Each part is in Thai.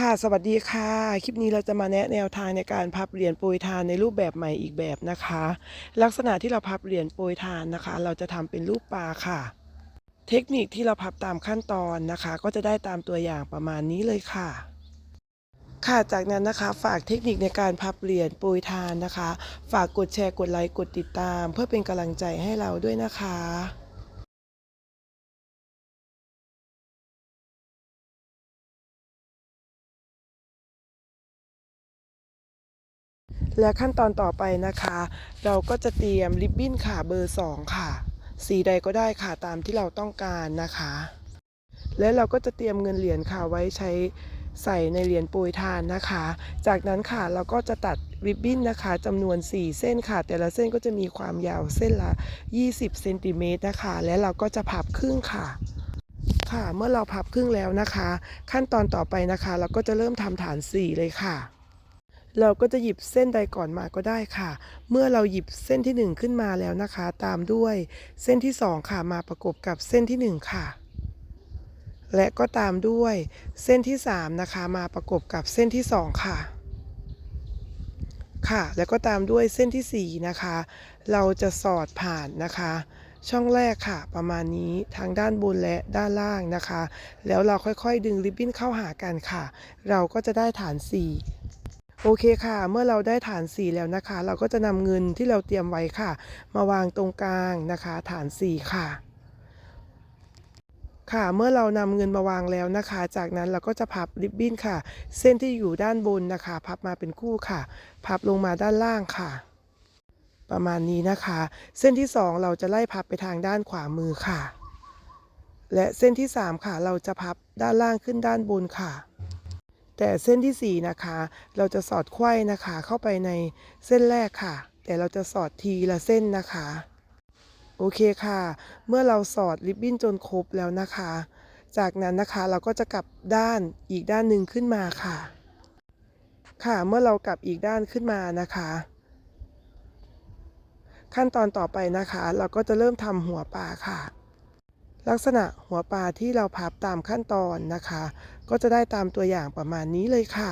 ค่ะสวัสดีค่ะ คลิปนี้เราจะมาแนะแนวทางในการพับเหรียญโปรยทานในรูปแบบใหม่อีกแบบนะคะ ลักษณะที่เราพับเหรียญโปรยทานนะคะ เราจะทำเป็นรูปปลาค่ะ เทคนิคที่เราพับตามขั้นตอนนะคะ ก็จะได้ตามตัวอย่างประมาณนี้เลยค่ะ ค่ะจากนั้นนะคะ ฝากเทคนิคในการพับเหรียญโปรยทานนะคะ ฝากกดแชร์กดไลค์กดติดตาม เพื่อเป็นกำลังใจให้เราด้วยนะคะ และขั้นตอนต่อไปนะคะ เราก็จะเตรียมริบบิ้นค่ะเบอร์ 2 ค่ะ สีใดก็ได้ค่ะตามที่เราต้องการนะคะ และเราก็จะเตรียมเงินเหรียญค่ะไว้ใช้ใส่ในเหรียญโปรยทานนะคะ จากนั้นค่ะเราก็จะตัดริบบิ้นนะคะจำนวน 4 เส้นค่ะ แต่ละเส้นก็จะมีความยาวเส้นละ 20เซนติเมตรนะคะ และเราก็จะพับครึ่งค่ะ ค่ะ เมื่อเราพับครึ่งแล้วนะคะ ขั้นตอนต่อไปนะคะ เราก็จะเริ่มทำฐาน 4 เลยค่ะ เราก็จะหยิบเส้นใดก่อนมาก็ได้ค่ะ เมื่อเราหยิบเส้นที่ 1 ขึ้นมาแล้วนะคะ ตามด้วยเส้นที่ 2 ค่ะมาประกบกับเส้นที่ 1 ค่ะ และก็ตามด้วยเส้นที่ 3 นะคะ มาประกบกับเส้นที่ 2 ค่ะ ค่ะ แล้วก็ตามด้วยเส้นทีสี่4 นะคะ เราจะสอดผ่านนะคะช่องแรกค่ะ ประมาณนี้ทางด้านบนและด้านล่างนะคะ แล้วเราค่อยๆ ดึงริบบิ้นเข้าหากันค่ะ เราก็จะได้ฐาน 4 โอเคค่ะ เมื่อเราได้ฐาน4แล้วนะคะ เราก็จะนำเงินที่เราเตรียมไว้ค่ะ มาวางตรงกลางนะคะ ฐาน4ค่ะ ค่ะ เมื่อเรานำเงินมาวางแล้วนะคะ จากนั้นเราก็จะพับริบบิ้นค่ะ เส้นที่อยู่ด้านบนนะคะ พับมาเป็นคู่ค่ะ พับลงมาด้านล่างค่ะ ประมาณนี้นะคะ เส้นที่ 2 เราจะไล่พับไปทางด้านขวามือค่ะ และเส้นที่ 3 ค่ะ เราจะพับด้านล่างขึ้นด้านบนค่ะ แต่เส้นที่ 4 นะคะ เราจะสอดไขว้นะคะ เข้าไปในเส้นแรกค่ะ แต่เราจะสอดทีละเส้นนะคะ โอเคค่ะ เมื่อเราสอดริบบิ้นจนครบแล้วนะคะ จากนั้นนะคะเราก็จะกลับด้านอีกด้านหนึ่งขึ้นมาค่ะ ค่ะเมื่อเรากลับอีกด้านขึ้นมานะคะ ขั้นตอนต่อไปนะคะ เราก็จะเริ่มทำหัวปลาค่ะ ลักษณะหัวปลาที่เราพับตามขั้นตอนนะคะ ก็จะได้ตามตัวอย่างประมาณนี้เลยค่ะ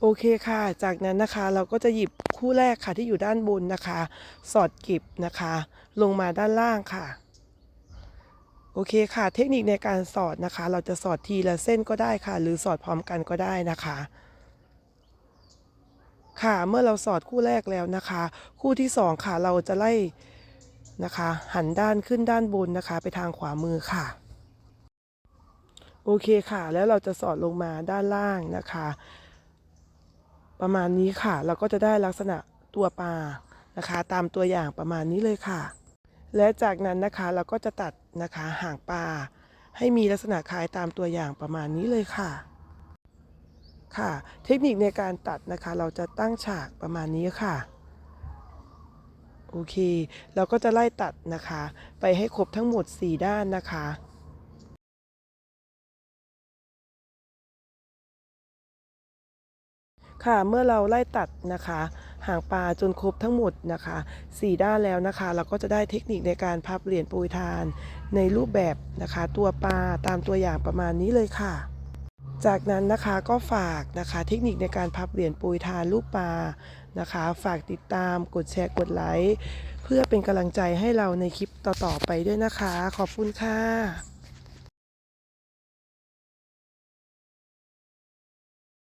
โอเคค่ะ จากนั้นนะคะเราก็จะหยิบคู่แรกค่ะที่อยู่ด้านบนนะคะ สอดเก็บนะคะ ลงมาด้านล่างค่ะ โอเคค่ะ เทคนิคในการสอดนะคะ เราจะสอดทีละเส้นก็ได้ค่ะ หรือสอดพร้อมกันก็ได้นะคะค่ะ เมื่อเราสอดคู่แรกแล้วนะคะ คู่ที่สองค่ะ เราจะไล่ นะคะ หันด้านขึ้นด้านบนนะคะ ไปทางขวามือค่ะ โอเคค่ะ แล้วเราจะสอดลงมาด้านล่างนะคะ ประมาณนี้ค่ะ เราก็จะได้ลักษณะตัวปลานะคะ ตามตัวอย่างประมาณนี้เลยค่ะ และจากนั้นนะคะเราก็จะตัดนะคะหางปลาให้มีลักษณะคล้ายตามตัวอย่างประมาณนี้เลยค่ะค่ะ เทคนิคในการตัดนะคะ เราจะตั้งฉากประมาณนี้ค่ะ โอเค เราก็จะไล่ตัดนะคะ ไปให้ครบทั้งหมด 4 ด้านนะคะค่ะเมื่อเราไล่ตัดนะคะ หางปลาจนครบทั้งหมดนะคะ 4 ด้านแล้วนะคะ เราก็จะได้เทคนิคในการพับเหรียญปรยทาน ในรูปแบบนะคะ ตัวปลาตามตัวอย่างประมาณนี้เลยค่ะ จากนั้นนะคะก็ฝากนะคะเทคนิคในการพับเหรียญปุยทานรูปปลานะคะ ฝากติดตามกดแชร์กดไลค์เพื่อเป็นกำลังใจให้เราในคลิปต่อๆไปด้วยนะคะ ขอบคุณค่ะ